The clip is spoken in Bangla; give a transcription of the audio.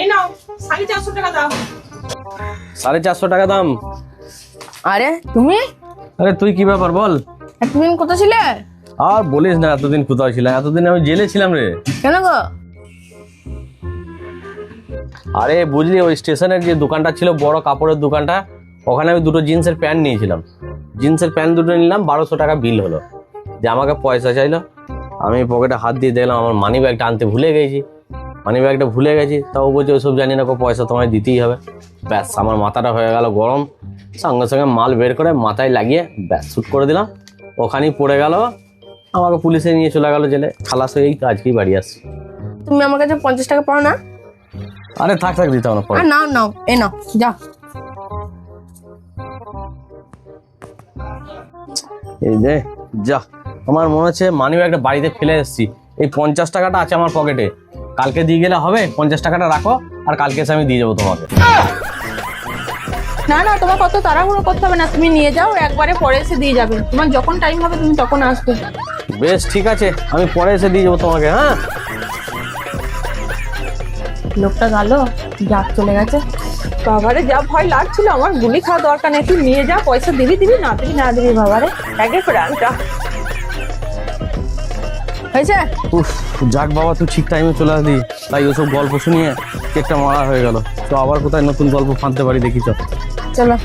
এই নাও সাড়ে চারশো টাকা দাও। সাড়ে চারশো টাকা দাম? আরে তুমি? আরে তুই কি ব্যাপার বল? এতদিন কোথায় ছিলে? আর বলিস না এতদিন কোথাও ছিলাম? এতদিন আমি জেলে ছিলাম রে। কেন গো? আরে বুঝলি ওই স্টেশনের যে দোকানটা ছিল বড় কাপড়ের দোকানটা ওখানে আমি দুটো জিন্সের প্যান্ট নিয়েছিলাম। জিন্সের প্যান্ট দুটো নিলাম বারোশো টাকা বিল হলো। যে আমাকে পয়সা চাইলো আমি পকেটে হাত দিয়ে দেখলাম আমার মানি ব্যাগটা আনতে ভুলে গেছি। মানি ব্যাগটা ভুলে গেছি তাও বলছে ওসব জানি না পয়সা তোমায় দিতেই হবে। ব্যাস আমার মাথাটা হয়ে গেল গরম। সঙ্গে সঙ্গে মাল বের করে মাথায় লাগিয়ে ব্যাস শ্যুট করে দিলাম। ওখানেই পড়ে গেল। আমাকে পুলিশে নিয়ে চলে গেল জেলে। খালাস হয়েই তো আজকেই বাড়ি আসছি। তুমি আমার কাছে পঞ্চাশ টাকা পাও না? আরে থাক থাক দিতে হবে না পরে। নাও নাও এ নাও যা। এই যে যা। আমার মনে হচ্ছে মানি ব্যাগটা বাড়িতে ফেলে এসেছি। এই পঞ্চাশ টাকাটা আছে আমার পকেটে। কালকে দিয়ে গেলে হবে পঞ্চাশ টাকাটা রাখো আর কালকে এসে আমি দিয়ে যাব তোমাকে। না না তোমার কত তাড়াহুড়ো করতে হবে না তুমি নিয়ে যাও একবারে পরে এসে দিয়ে যাবে। তোমার যখন টাইম হবে তুমি তখন আসবে। বেশ ঠিক আছে আমি পরে এসে দিয়ে যাব তোমাকে হ্যাঁ? লোকটা গেল যা চলে গেছে। বাবারে যা ভয় লাগছিল আমার গুলি খাওয়া দরকার নেই তুই নিয়ে যা পয়সা দিবি দিবি না দিবি না দিবি বাবারে। একে প্রাণটা হয়েছে? উফ যাক বাবা তুই ঠিক টাইমে চলে আসলি। তাই ওসব গল্প শুনিয়ে কেকটা মারা হয়ে গেল। তো আবার কোথায় নতুন গল্প ফানতে পারি দেখি চল। চলো।